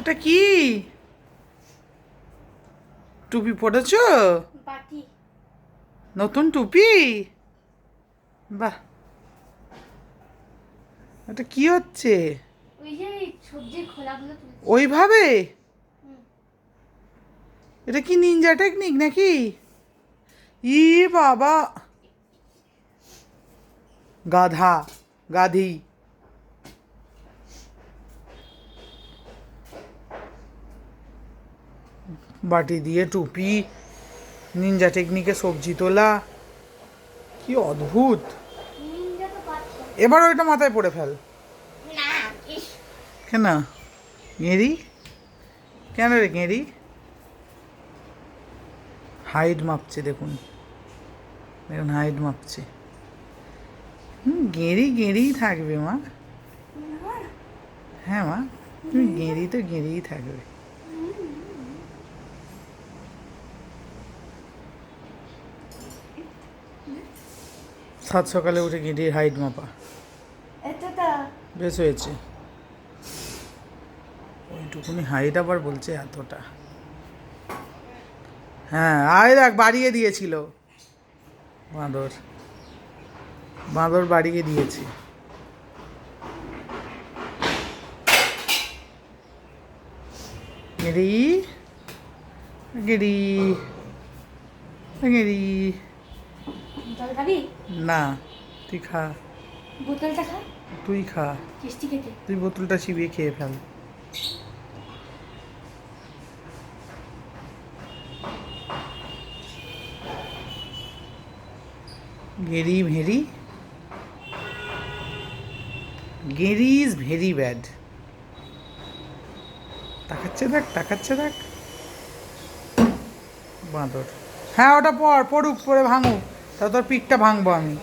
এটা কি? টুপি পরেছ? বাটি। নতুন টুপি? বাহ। এটা কি হচ্ছে? ওইভাবে? এটা কি নিনজা টেকনিক নাকি? ই বাবা। গাধা গাধি। বাটি দিয়ে টুপি নিনজা টেকনিকে সবজি তোলা। কি অদ্ভুত! এবার ওইটা মাথায় পড়ে ফেল। কেন? গেঁড়ি? কেন রে গেঁড়ি? হাইট মাপছে দেখুন। দেখুন হাইট মাপছে। হুম গেঁড়ি গেঁড়িই থাকবে মা। হ্যাঁ মা। তুমি গেঁড়ি তো গেঁড়িই থাকবে। সাত সকালে উঠে গেঁড়ির হাইট মাপা। এতটা? বেশ হয়েছে। ওইটুকুনি হাইট আবার বলছে এতটা। হ্যাঁ আয় দেখ বাড়িয়ে দিয়েছিল। বাঁদর। বাঁদর বাড়িয়ে দিয়েছে। গেড়ি গেড়ি গেড়ি জল খাবি? না তুই খা। বোতলটা খা। তুই খা। খেতে। তুই বোতলটা চিবিয়ে খেয়ে fail. Gary very. Gary is very bad. তাকাচ্ছে দেখ তাকাচ্ছে দেখ। বাঁদর। হ্যাঁ ওটা পর পড়ুক পরে ভাঙুক। তা তোর পিঠটা ভাঙবো আমি।